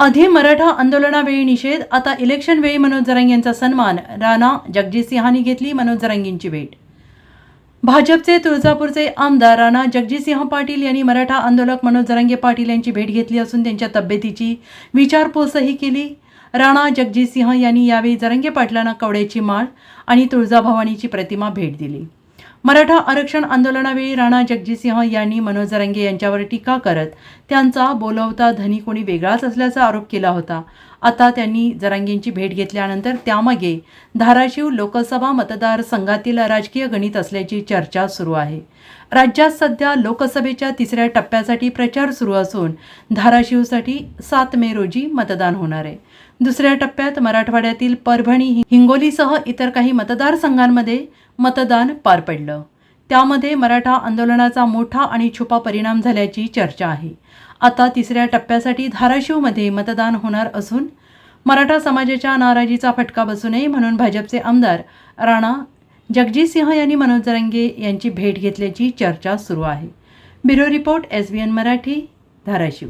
आधी मराठा आंदोलनावेळी निषेध आता इलेक्शनवेळी मनोज जरांगे यांचा सन्मान. राणा जगजितसिंहांनी घेतली मनोज जरांगेंची भेट. भाजपचे तुळजापूरचे आमदार राणा जगजितसिंह पाटील यांनी मराठा आंदोलक मनोज जरांगे पाटील यांची भेट घेतली असून त्यांच्या तब्येतीची विचारपूसही केली. राणा जगजितसिंह यांनी यावेळी जरंगे पाटलांना कवड्याची माळ आणि तुळजाभवानीची प्रतिमा भेट दिली. मराठा आरक्षण आंदोलनावेळी राणा जगजितसिंह यांनी मनोज रंगे यांच्यावर टीका करत त्यांचा बोलवता धनी कोणी वेगळाच असल्याचा आरोप केला होता. आता त्यांनी जरांगेंची भेट घेतल्यानंतर त्यामागे धाराशिव लोकसभा मतदारसंघातील राजकीय गणित असल्याची चर्चा सुरू आहे. राज्यात सध्या लोकसभेच्या तिसऱ्या टप्प्यासाठी प्रचार सुरू असून धाराशिवसाठी सात मे रोजी मतदान होणार आहे. दुसऱ्या टप्प्यात मराठवाड्यातील परभणी हिंगोलीसह इतर काही मतदारसंघांमध्ये मतदान पार पडलं. त्यामध्ये मराठा आंदोलनाचा मोठा आणि छुपा परिणाम झाल्याची चर्चा आहे. आता तिसऱ्या टप्प्यासाठी धाराशिवमध्ये मतदान होणार असून मराठा समाजाच्या नाराजीचा फटका बसू नये म्हणून भाजपचे आमदार राणा जगजितसिंह यांनी मनोज जरंगे यांची भेट घेतल्याची चर्चा सुरू आहे. Bureau report S B N Marathi Dharashiv.